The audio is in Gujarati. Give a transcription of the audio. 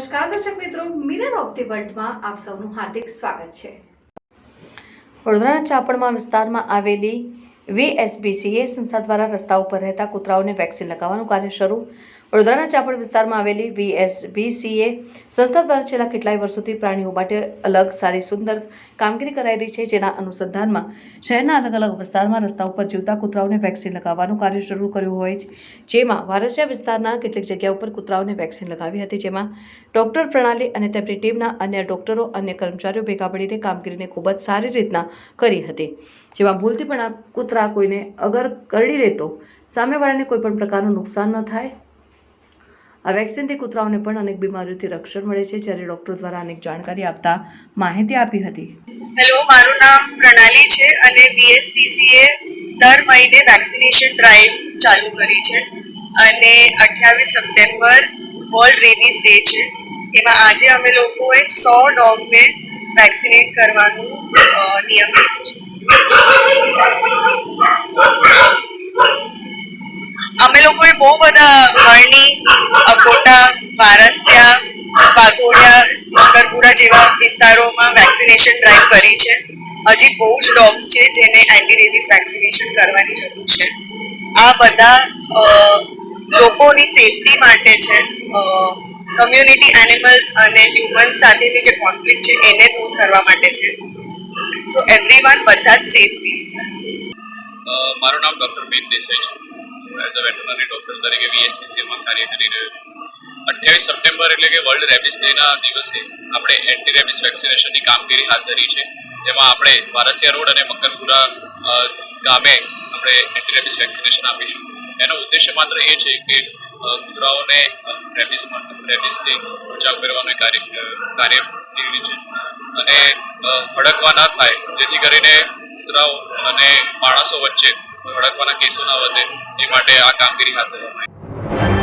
નમસ્કાર, દર્શક મિત્રો. મિરર ઓફ ધી વર્લ્ડમાં આપ સૌનું હાર્દિક સ્વાગત છે. વડોદરાના ચાપણમાં વિસ્તારમાં આવેલી વીએસબીસીએ સંસ્થા દ્વારા રસ્તા ઉપર રહેતા કૂતરાઓને વેક્સિન લગાવવાનું કાર્ય શરૂ. વડોદરાના ચાપડ વિસ્તારમાં આવેલી વીએસબીસીએ સંસ્થા દ્વારા છેલ્લા કેટલાય વર્ષોથી પ્રાણીઓ માટે અલગ, સારી, સુંદર કામગીરી કરાઈ રહી છે, જેના અનુસંધાનમાં શહેરના અલગ અલગ વિસ્તારમાં રસ્તા ઉપર જીવતા કૂતરાઓને વેક્સિન લગાવવાનું કાર્ય શરૂ કર્યું હોય છે. જેમાં વારસિયા વિસ્તારના કેટલીક જગ્યા ઉપર કૂતરાઓને વેક્સિન લગાવી હતી, જેમાં ડોક્ટર પ્રણાલી અને તેમની ટીમના અન્ય ડોક્ટરો, અન્ય કર્મચારીઓ ભેગા મળીને કામગીરીને ખૂબ જ સારી રીતના કરી હતી. જેમાં ભૂલથી પણ આ કૂતરા કોઈને અગર કરડી લેતો સામેવાળાને કોઈ પણ પ્રકારનું નુકસાન ન થાય. આ વેક્સિનથી કૂતરાઓને પણ અનેક બીમારીઓથી રક્ષણ મળે છે, જ્યારે ડોક્ટર દ્વારા અનેક જાણકારી આપતા માહિતી આપી હતી. હેલો, મારું નામ પ્રણાલી છે અને બીએસપીસીએ દર મહિને વેક્સિનેશન ડ્રાઈવ ચાલુ કરી છે અને અઠ્યાવીસ સપ્ટેમ્બર વર્લ્ડ રેબીઝ ડે છે. એમાં આજે અમે લોકોએ સો ડોગને વેક્સિનેટ કરવાનું નિયમ લીધો છે. અમે લોકોએ બહુ બધા હરણી, અકોટા, વારસિયા, વાઘોડિયા મકરપુરા જેવા વિસ્તારોમાં વેક્સિનેશન ડ્રાઈવ કરી છે. હજી બહુ જ ડોગ્સ છે જેને એન્ટી રેબીઝ વેક્સિનેશન કરવાની જરૂર છે. આ બધા લોકોની સેફટી માટે છે કમ્યુનિટી એનિમલ્સ અને હ્યુમન્સ સાથેની જે કોન્ફ્લિક્ટ છે એને દૂર કરવા માટે છે. સો એવરીવન બધા જ સેફટી મારું નામ doctor Man Desai as a veterinary doctor તરીકે વીએસપીસીએમાં કાર્ય કરી રહ્યો છું. અઠ્યાવીસ સપ્ટેમ્બર એટલે કે વર્લ્ડ રેબિસ ડેના દિવસે આપણે એન્ટી રેબિસ વેક્સિનેશનની કામગીરી હાથ ધરી છે. જેમાં આપણે વારસિયા રોડ અને મકરપુરા ગામે આપણે એન્ટી રેબિસ વેક્સિનેશન આપીશું. એનો ઉદ્દેશ્ય માત્ર એ છે કે કુતરાઓને રેબિસ રેબિસથી બચાવ કરવાનું કાર્ય કાર્ય નીકળી છે. અને ભડકવા ના થાય, જેથી કરીને કૂતરાઓ અને માણસો વચ્ચે ભડકવાના કેસો ના વધે એ માટે આ કામગીરી હાથ ધરવામાં આવી